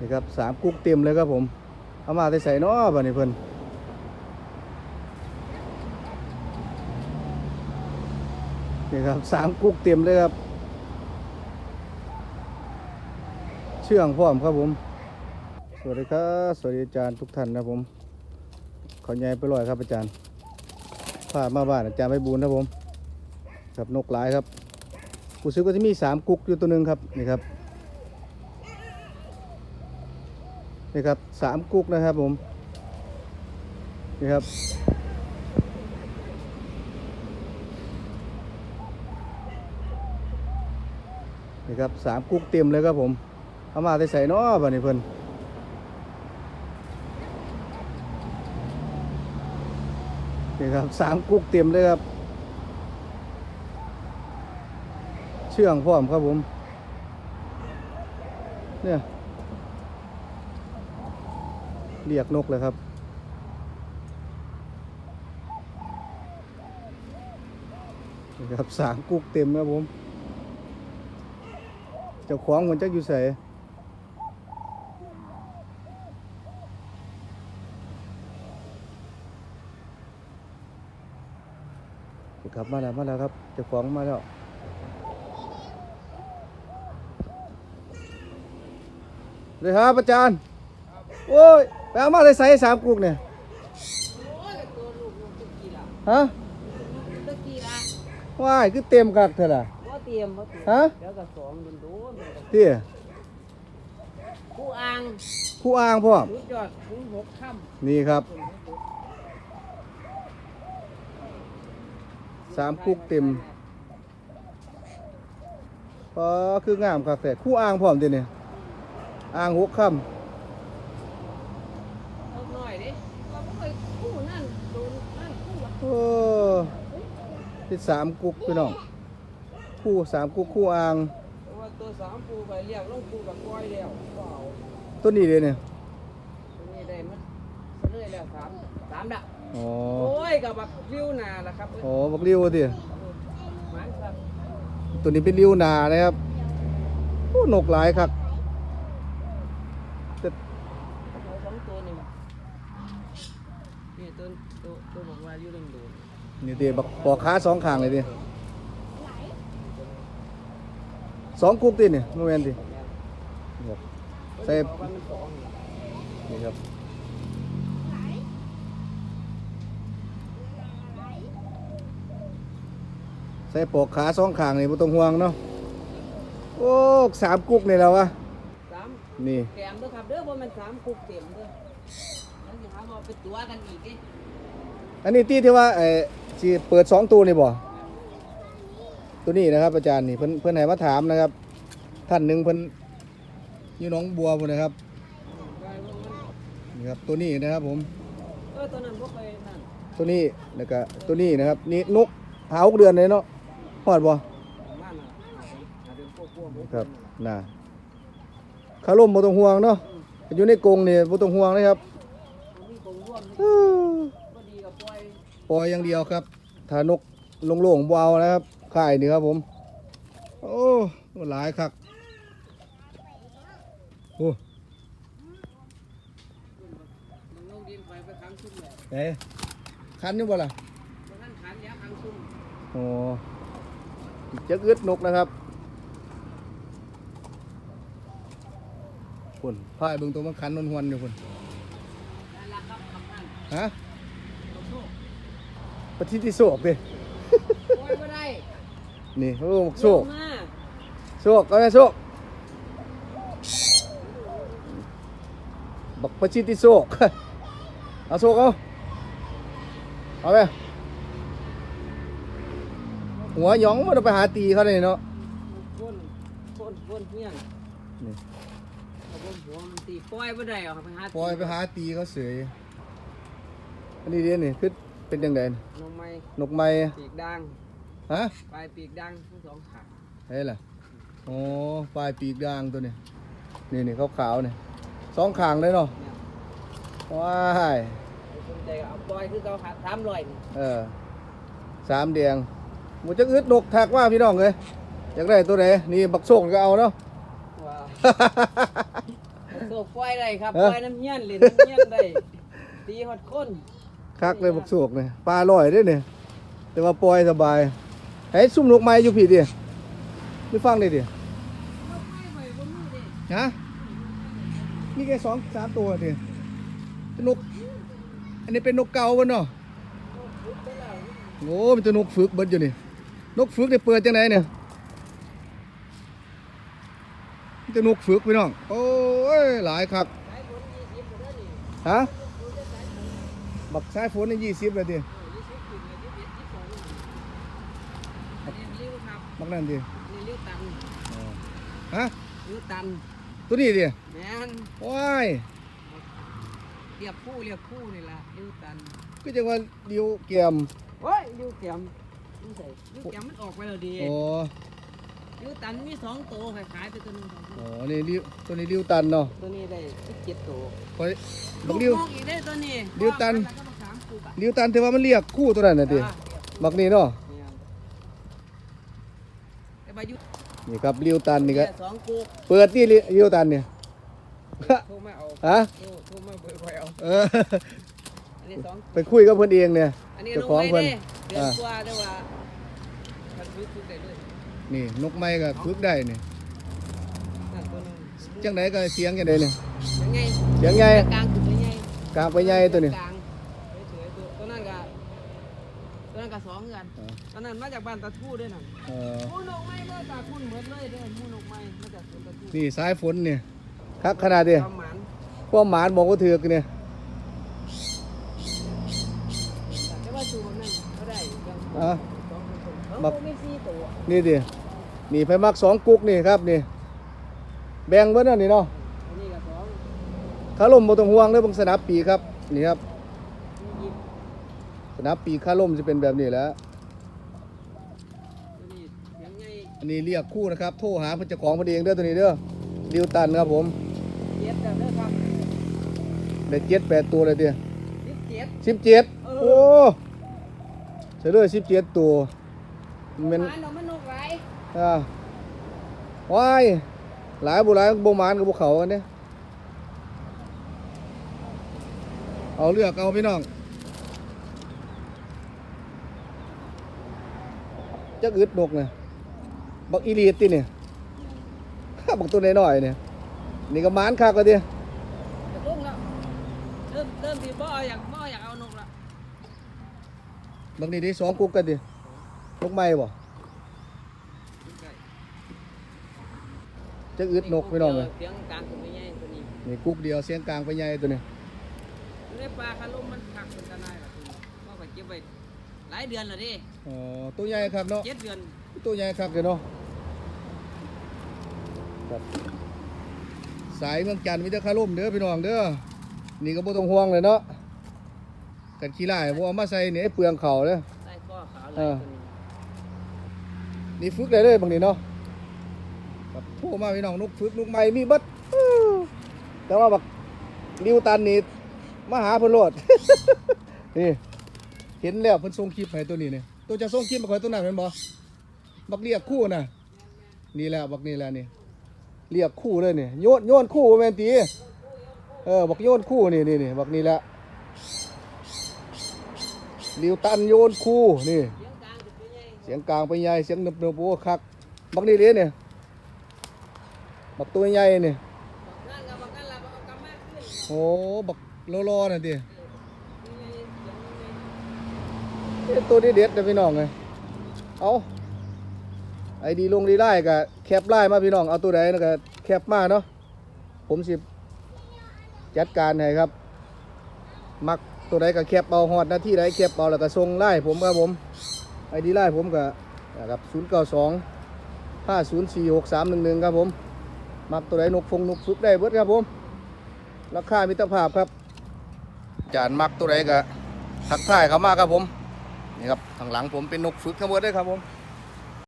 นี่ครับสามกุ๊กเต็มเลยครับผม เอามาได้ใส่เนาะบัดนี้เพิ่นนี่ครับสามกุ๊กเต็มเลยครับ เชื่องพร้อมครับผม สวัสดีครับสวัสดีอาจารย์ทุกท่านนะครับผม ขอใหญ่ไปลอยครับอาจารย์พามาบ้านอาจารย์ไปบูนครับผม ครับนกหลายครับกูซื้อก็จะมีสามกุ๊กอยู่ตัวหนึ่งครับนี่ครับ นี่ครับสามกุ๊กนะครับผมนี่ครับนี่ครับสามกุ๊กเต็มเลยครับผมเอามาได้ใส่เนาะบัดนี้เพิ่นนี่ครับสามกุ๊กเต็มเลยครับ เชื่องพร้อมครับผมเนี่ย เรียกนกเลยครับนะครับสามกุ๊กเต็มครับผม เจ้าของมันจักอยู่ใส่ครับมาแล้วมาแล้วครับเจ้าของมาแล้วเลยครับอาจารย์ โอ้ย ไปเอามาเลยใส่สามกุ๊กเนี่ยโอ้ยตัวลูกลูกตะกี้ละฮะตะกี้ละว้ายคือเต็มกักเถอะล่ะบ่เตรียมบ่เตรียมฮะเดี๋ยวก็สองโดนโดนเตี้ยผู้อ่างคู่อ้างพ่อมสุดยอดถึงหกค่ำนี่ครับสามกุ๊กเต็มอ๋อคืองามคักแต่คู่อ้างพร้อมเดี๋ยวนี้อ้างหกคำ เอาหน่อยดิเราบ่เคยคู่นั่นโดนนั่นคู่อะ โอ้ ที่สามกุ๊กพี่น้องคู่สามกุ๊กคู่อ่างเพราะว่าตัวสามปูไปเรียกลงปูกับก้อยแล้วก็เอาต้นนี้เลยเนี่ยตัวนี้ได้มันเรื่อยแล้วสามสามดะอ๋อโอ้ยกับบักริ้วหนาล่ะครับเอ้ยอ๋อบักริ้วติหมันครับตัวนี้เป็นริ้วนานะครับโอ้นกหลายครับแต่ เอาสองตัวนี่นี่ตัวตัวตัวบอกว่าอยู่ลงโด นนี่ติบักปอกขาสองข้างเลยติสองกุ๊กติเนี่ยโมเมนติครับใส่บอกว่ามันสองนี่นี่ครับใส่ปอกขาสองข้างนี่บ่ต้องห่วงเนาะโอ้สามกุ๊กนี่แล้ววะสามนี่แกมเด้อครับเด้อบ่แม่นสามคุกเต็มเด้อแล้วสิหาว่าไปตัวกันอีกเด้อันนี้ที่ที่ว่าเออ สิเปิดสองตัวนี่บ่ตัวนี้นะครับ อาจารย์นี่เพิ่นเพิ่นให้มาถามนะครับ ท่านหนึ่งเพิ่นอยู่หน้องบัวพุ่นนะครับได้ว่ามันนี่ครับตัวนี้นะครับผมเออตัวนั้นบ่เคยนั่นตัวนี้แล้วก็ตัวนี้นะครับนี่นกหาหกเดือนเลยเนาะฮอดบ่ประมาณน่ะหาเดือนกว่าๆบ่ครับน่ะคาร่มบ่ต้องห่วงเนาะอยู่ในกรงนี่บ่ต้องห่วงเลยครับมันมีกงร่วมอื้อบ่ดีกับปล่อย ปล่อยอย่างเดียวครับถ้านกโล่งๆบ่เอานะครับค่ายนี่ครับผม โอ้หลายคักโอ้มันลงดินไปไปค้างซุ่มแล้วไหนคันอยู่บ่ล่ะตัวนั้นขันซุ่มโอ้จะอึดนกนะครับคุณพายเบิ่งตัวมันคันนวลหวนอยู่คุณนั่นฮะ ปฏิทิโศกดิปล่อยบ่ได้นี่โอ้โศกลงมาโศกเอาไงโศกบักปฏิทิโศกเอาโศกเอาเอาไปหัวหยองมันไปหาตีเขาเลยเนาะคนคนคนเฮียนนี่เอาบ่หัวมันตีปล่อยบ่ได้เอาไปหาปล่อยไปหาตีเขาเสยอันนี้เดียนี่คือ เป็นยังไงนมไม้นกไม้ปีกด่างฮะปลายปีกด่างทั้งสองขางเฮ้ยล่ะโอ้ปลายปีกด่างตัวนี้นี่นี่ขาวๆนี่สองข้างเลยเนาะเนี่ยว้ายสนใจก็เอาปล่อยคือเขาหาสามร้อยนี่เออสามแดงหมูจะอึดนกถักว่าพี่น้องเลยอยากได้ตัวไหนนี่บักโซกก็เอาเนาะว่าโศกปล่อยได้ครับเอ้อปล่อยน้ำเงี้ยนเล่นน้ำเงี้ยนได้ตีฮอดคน คักเลยบักโศกเนี่ยปลาลอยเด้เนี่ยแต่ว่าปล่อยสบายให้ซุ่มนกไม้อยู่พี่ดิไม่ฟังเลยดิฮะนี่แค่สองสามตัวดินก อันนี้เป็นนกเกาวะเนาะโอ้มันจะนกฝึกเบิดอยู่นี่นกฝึกเนี่ยเปิดจังไหนเนี่ยมันจะนกฝึกพี่น้องโอ้ยหลายครับฮะ บักสายฝนนี่ยี่สิบเลยดิอันนี้ริ้วครับบักนั่นดิอันนี้ริ้วตันฮะริ้วตัน ตัวนี้ดิแม่นว้ายเรียบคู่เรียบคู่นี่ล่ะริ้วตัน ก็จะว่าเดียวเกี่ยมโอ้ยริ้วเข็มนี่ใส่ริ้วเข็มมันออกไปแล้วดีโอ้ ริ้วตันมีสองตัวขายขายไปตัวหนึงสองโหตัวนี่ริ้วตัวนี้ริ้วตันเนาะตัวนี้ได้สิบเจ็ดตัวคอยบักริ้ว ลูกอีกได้ตัวนี้ริ้วตัน แล้วก็บักสามกูกะริ้วตันแต่ว่ามันเรียกคู่ตัวนั้นน่ะดิอ่าบักนี่เนาะเนี่ยแต่บายุนี่ครับริ้วตันนี่ก็สองกูกเปิดที่ริ้วตันเนี่ย โทรมาเอาฮะโทรโทรมาเบอร์ไว้เอาเอออันนี้สองไปคุยกับเพิ่นเองเนี่ย อันนี้เจ้าลงของไปเพิ่น เด้เดือนอ่ากว่าได้ว่ามันรู้สึกได้เลย นี่นกไม้ก็ฝึกได้นี่นั่นตัวหนึงจังไดก็เสียงจังไดเนี่ยยังไงเสียงใหญ่กลางคือยังไงกลางไปใหญ่ตัวนี้กลางเฉยๆตัวตัวนั้นก็ตัวนั้นก็สองกันอ่าตอนนั้นมาจากบ้านตะทู่ด้วยนั่นเออมูนกไม้มาจากคุณเหมือนเลยเด้อมูนกไม้มาจากสวนตะทู่นี่สายฝนเนี่ยคักขนาดเดียประมาณพวกหมานบอกว่าถือกเนี่ยแต่ว่าสูงนั่นก็ได้ยังอะสองคนเออบักมีสี่ตัวนี่ดิ นี่ไปมักสองกุ๊กนี่ครับนี่ แบ่งเบิดนั่นนี่เนาะอันนี้ก็สองขาล่มบ่ต้องห่วงเด้อเบิ่งสนับปีกครับนี่ครับมีหยิบสนับปีกขาล่มจะเป็นแบบนี้แหล้ว ตัวนี้ยังไงอันนี้เรียกคู่นะครับ โทรหาเพิ่นเจ้าของเพิ่นเองเด้อตัวนี้เด้อดิวตันครับผมเจ็ดแล้วเด้อครับได้เจ็ดแปดตัวเลยเด้อสิบเจ็ด สิบเจ็ดเออ โอ้เฉลยสิบเจ็ดตัวมันหมาหนมันนกไรอ่า ว้ายหลายบุหลายบ่หมานกับบ่เขากันเด้อเอาเลือกเอาพี่น้องจักอึดนกเนี่ยบักอีลีดติเนี่ยบักตัวน้อยๆเนี่ยนี่ก็หมานคักก็ดิจะลุกแล้วเริ่มเริ่มที่บ่อยากบ่อยากเอานกละบางทีได้สองกุ๊กกันดินกไม้บ่ จักอึดนกพี่น้องเลยเสียงกลางตัวใหญ่ตัวนี้นี่กุ๊กเดียวเสียงกลางไปใหญ่ตัวนี้ในปลาคารุมมันผักเป็นตะนายล่ะตัวนี้ก็ไปเก็บไว้หลายเดือนแล้วดิอ๋อตัวใหญ่ครับเนาะเจ็ดเดือนตัวใหญ่ครับเดี๋ยวเนาะครับสายเมืองจันทร์มีแต่คาร่มเด้อพี่น้องเด้อนี่ก็บ่ต้องห่วงเลยเนาะกันขี้ไล่บ่เอามาใส่เนี่ให้เปลืองเขาเด้อใต้ข้อขาเลยนี่ฝึกได้เลยบางนี้เนาะ ครับโทรมาพี่น้องนกฝึกนกใหม่มีเบัดแต่ว่าบักริวตันนี่มาหาเพิ่นโลด นี่เห็นแล้วเพิ่นส่งคลิปให้ตัวนี้เนี่ยตัวจะส่งคลิปมาคอยตัวนั้นแม่นบ่บักเรียกคู่น่ะนี่แหละบักนี่แหละนี่เรียกคู่เลยนี่โยนโยนคู่แมนติเออบักโยนคู่นี่นี่นี่บักนี่แหละริวตันโยนคู่นี่เสียงกลางไปใหญ่เสียงเนิบเนิบโอ้คักบักนี่เลยเนี่ย บักตัวใหญ่เนี่ยนั่นกับบักนั่นละบักเอากำมากขึ้นโอ้บักโลโลน่ะดินี่ไงเสียงยังไงเอ้ยตัวนี้เด็ดนะพี่น้องเลยเอาไอดีลงดีไล่กับแคปไล่มาพี่น้องเอาตัวใดนะก็แคปมาเนาะผมสิจัดการให้ครับ มักตัวใดก็แคปเอาฮอดหน้าที่ใดแคปเอาแล้วก็ส่งไล่ผมครับผมไอดีไล่ผมก็นะครับศูนย์เก้าสองห้าศูนย์สี่หกสามหนึ่งหนึ่งครับผม มักตัวไหนกฟงนกฝึกได้เบิดครับผมราคามิตรภาพครับ จานมักตัวไหนก็ทักทายเขามากครับผมนี่ครับทางหลังผมเป็นนกฝึกทั้งหมดเลยครับผม